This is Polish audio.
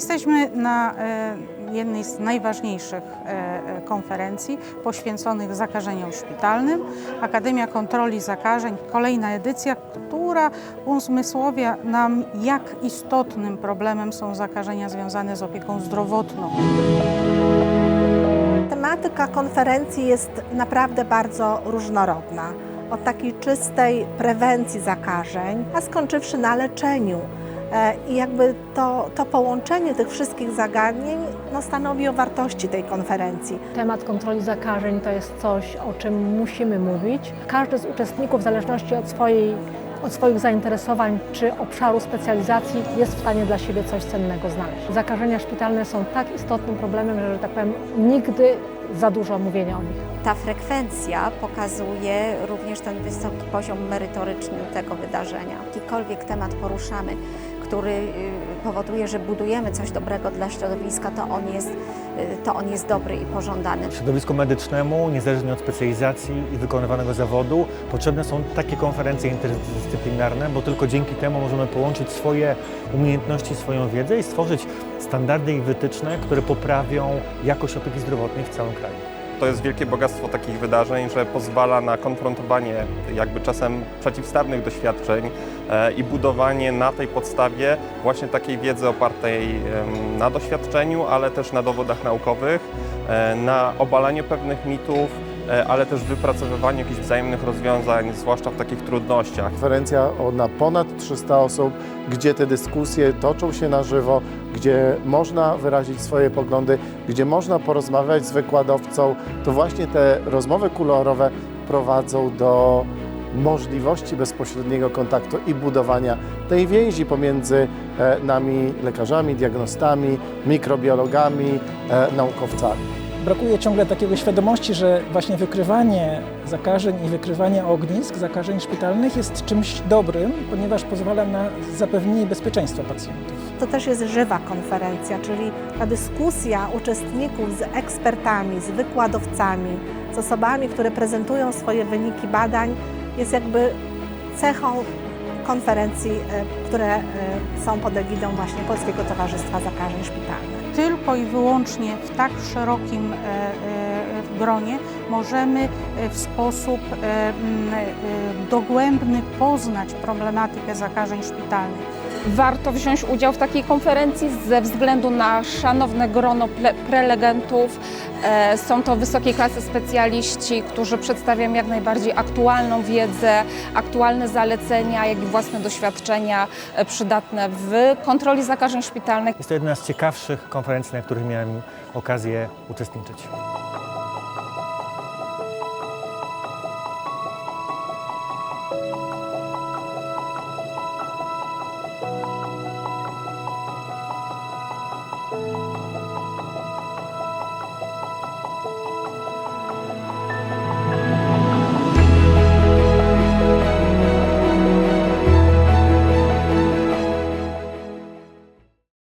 Jesteśmy na e, jednej z najważniejszych e, e, konferencji poświęconych zakażeniom szpitalnym. Akademia Kontroli Zakażeń, kolejna edycja, która uzmysławia nam, jak istotnym problemem są zakażenia związane z opieką zdrowotną. Tematyka konferencji jest naprawdę bardzo różnorodna. Od takiej czystej prewencji zakażeń, a skończywszy na leczeniu. E, I jakby to, to połączenie tych wszystkich zagadnień no, stanowi o wartości tej konferencji. Temat kontroli zakażeń to jest coś, o czym musimy mówić. Każdy z uczestników, w zależności od, swojej, od swoich zainteresowań czy obszaru specjalizacji, jest w stanie dla siebie coś cennego znaleźć. Zakażenia szpitalne są tak istotnym problemem, że, że tak powiem, nigdy za dużo mówienia o nich. Ta frekwencja pokazuje również ten wysoki poziom merytoryczny tego wydarzenia. Jakikolwiek temat poruszamy, który y, powoduje, że budujemy coś dobrego dla środowiska, to on jest, y, to on jest dobry i pożądany. Środowisku medycznemu, niezależnie od specjalizacji i wykonywanego zawodu, potrzebne są takie konferencje interdyscyplinarne, bo tylko dzięki temu możemy połączyć swoje umiejętności, swoją wiedzę i stworzyć standardy i wytyczne, które poprawią jakość opieki zdrowotnej w całym kraju. To jest wielkie bogactwo takich wydarzeń, że pozwala na konfrontowanie jakby czasem przeciwstawnych doświadczeń e, i budowanie na tej podstawie właśnie takiej wiedzy opartej na doświadczeniu, ale też na dowodach naukowych, e, na obalaniu pewnych mitów, e, ale też wypracowywaniu jakichś wzajemnych rozwiązań, zwłaszcza w takich trudnościach. Konferencja na ponad 300 osób, gdzie te dyskusje toczą się na żywo, gdzie można wyrazić swoje poglądy, gdzie można porozmawiać z wykładowcą, to właśnie te rozmowy kuluarowe prowadzą do możliwości bezpośredniego kontaktu i budowania tej więzi pomiędzy e, nami, lekarzami, diagnostami, mikrobiologami, e, naukowcami. Brakuje ciągle takiego świadomości, że właśnie wykrywanie zakażeń i wykrywanie ognisk zakażeń szpitalnych jest czymś dobrym, ponieważ pozwala na zapewnienie bezpieczeństwa pacjentów. To też jest żywa konferencja, czyli ta dyskusja uczestników z ekspertami, z wykładowcami, z osobami, które prezentują swoje wyniki badań, jest jakby cechą konferencji, e, które e, są pod egidą właśnie Polskiego Towarzystwa Zakażeń Szpitalnych. Tylko i wyłącznie w tak szerokim e, gronie możemy w sposób dogłębny poznać problematykę zakażeń szpitalnych. Warto wziąć udział w takiej konferencji ze względu na szanowne grono prelegentów. E, Są to wysokiej klasy specjaliści, którzy przedstawiają jak najbardziej aktualną wiedzę, aktualne zalecenia, jak i własne doświadczenia e, przydatne w kontroli zakażeń szpitalnych. Jest to jedna z ciekawszych konferencji, na których miałem okazję uczestniczyć.